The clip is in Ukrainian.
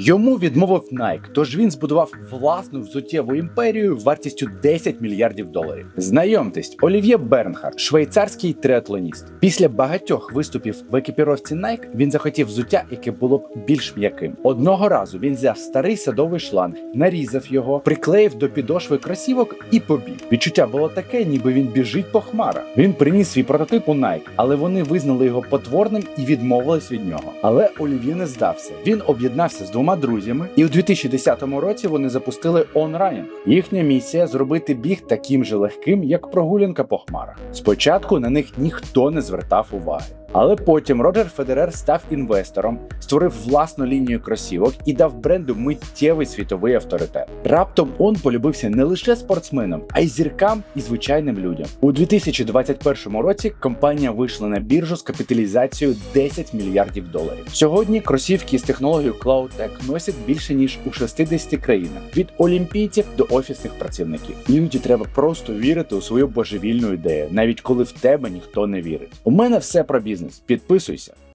Йому відмовив Nike, тож він збудував власну взуттєву імперію вартістю 10 мільярдів доларів. Знайомтесь, Олів'є Бернхард, швейцарський триатлоніст. Після багатьох виступів в екіпіровці Nike він захотів взуття, яке було б більш м'яким. Одного разу він взяв старий садовий шланг, нарізав його, приклеїв до підошви кросівок і побіг. Відчуття було таке, ніби він біжить по хмарах. Він приніс свій прототип у Nike, але вони визнали його потворним і відмовились від нього. Але Олів'є не здався. Він об'єднався з двома друзями, і у 2010 році вони запустили On Running. Їхня місія зробити біг таким же легким, як прогулянка по хмарах. Спочатку на них ніхто не звертав уваги. Але потім Роджер Федерер став інвестором, створив власну лінію кросівок і дав бренду миттєвий світовий авторитет. Раптом он полюбився не лише спортсменам, а й зіркам і звичайним людям. У 2021 році компанія вийшла на біржу з капіталізацією 10 мільярдів доларів. Сьогодні кросівки з технологією CloudTech носять більше ніж у 60 країнах від олімпійців до офісних працівників. Іноді треба просто вірити у свою божевільну ідею, навіть коли в тебе ніхто не вірить. У мене все про бізнес. Підписуйся.